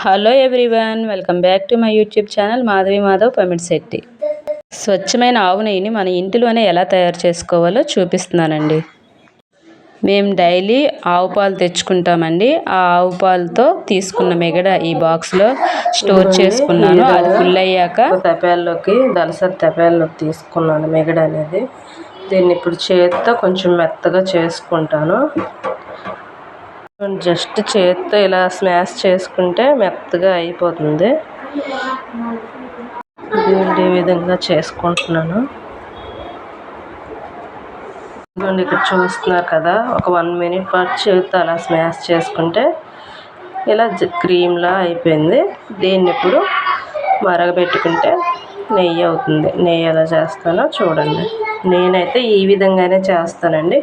Hello everyone welcome back to my YouTube channel Madhavi Madhav Pamid Shetty. స్వచ్ఛమైన ఆవు నెయ్యిని మన ఇంటిలోనే ఎలా తయారు చేసుకోవాలో చూపిస్తున్నానండి. మేము డైలీ ఆవు పాలు తెచ్చుకుంటామండి. ఆ ఆవు పాలతో తీసుకున్న మిగడ ఈ బాక్స్లో స్టోర్ చేసుకున్నాను. అది ఫుల్ అయ్యాక తపేల్లోకి దలసరి తపేల్లోకి తీసుకున్నాను మిగడ అనేది. దీన్ని ఇప్పుడు చేత్తో కొంచెం మెత్తగా చేసుకుంటాను. జస్ట్ చేత్తో ఇలా స్మాష్ చేసుకుంటే మెత్తగా అయిపోతుంది. ఇదిగోండి ఈ విధంగా చేసుకుంటున్నాను. ఇదిగోండి ఇక్కడ చూస్తున్నారు కదా ఒక వన్ మినిట్ పాటు చేత్తో అలా స్మాష్ చేసుకుంటే ఇలా క్రీమ్లా అయిపోయింది. దీన్ని ఇప్పుడు మరగబెట్టుకుంటే నెయ్యి అవుతుంది. నెయ్యి ఎలా చేస్తానో చూడండి. నేనైతే ఈ విధంగానే చేస్తానండి.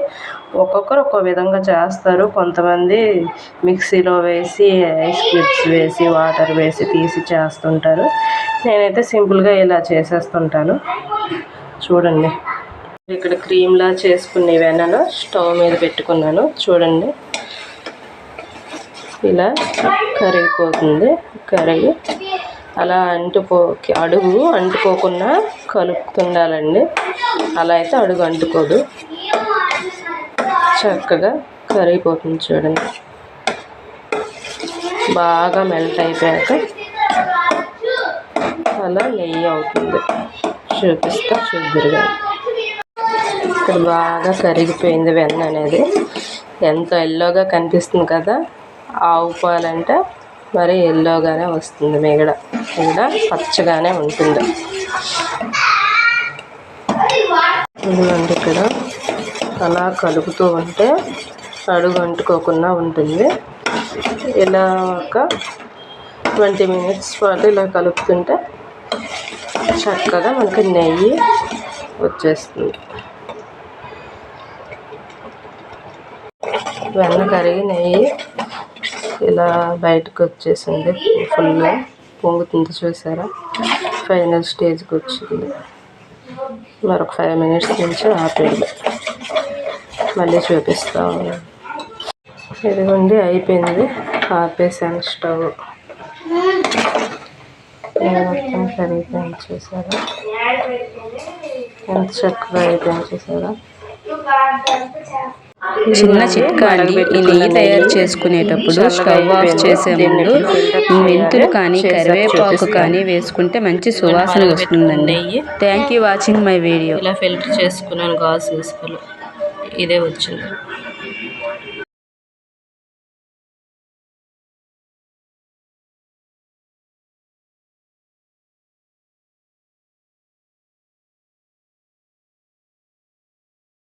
ఒక్కొక్కరు ఒక్కో విధంగా చేస్తారు. కొంతమంది మిక్సీలో వేసి ఐస్ క్యూబ్స్ వేసి వాటర్ వేసి తీసి చేస్తుంటారు. నేనైతే సింపుల్గా ఇలా చేసేస్తుంటాను. చూడండి. ఇక్కడ క్రీమ్లా చేసుకునే వెన్నను స్టవ్ మీద పెట్టుకున్నాను. చూడండి. ఇలా కరిగిపోతుంది. కరిగి అలా అంటుకో అడుగు అంటుకోకుండా కలుపుతుండాలండి. అలా అయితే అడుగు అంటుకోదు. చక్కగా కరిగిపోతుంది చూడండి. బాగా మెల్ట్ అయిపోయాక అలా నెయ్యి అవుతుంది. చూపిస్తా చూద్దరుగా. ఇక్కడ బాగా కరిగిపోయింది వెన్న అనేది. ఎంత ఎల్లోగా కనిపిస్తుంది కదా ఆవు పాలంటే మరి ఎల్లోగానే వస్తుంది మిగడ. మిగడ పచ్చగానే ఉంటుంది. ఇదిగోండి ఇక్కడ అలా కలుపుతూ ఉంటే అడుగు అంటుకోకుండా ఉంటుంది. ఇలా ఒక ట్వంటీ మినిట్స్ పాటు ఇలా కలుపుతుంటే చక్కగా మనకి నెయ్యి వచ్చేస్తుంది. వెన్న కరిగి నెయ్యి ఇలా బయటకు వచ్చేసింది ఫుల్గా. పొంగుతుంది చూసారా? ఫైనల్ స్టేజ్కి వచ్చింది. మరొక ఫైవ్ మినిట్స్ నుంచి ఆపేది మళ్ళీ చూపిస్తా ఇదిగోండి అయిపోయింది. ఆపేసాను స్టవ్. మొత్తం కరిగిపోయింది చూసారా? ఎంత చక్కగా అయిపోయింది చూసారా? చిన్న చిట్కా అండి. ఈ నెయ్యి తయారు చేసుకునేటప్పుడు స్టవ్ ఆఫ్ చేసే ముందు మెంతులు కానీ కరివేపాకు కానీ వేసుకుంటే మంచి సువాసన వస్తుందండి. Thank you watching my video ఇలా ఫిల్టర్ చేసుకున్నాను గాజు వేసుకోవాలి ఇదే వచ్చింది.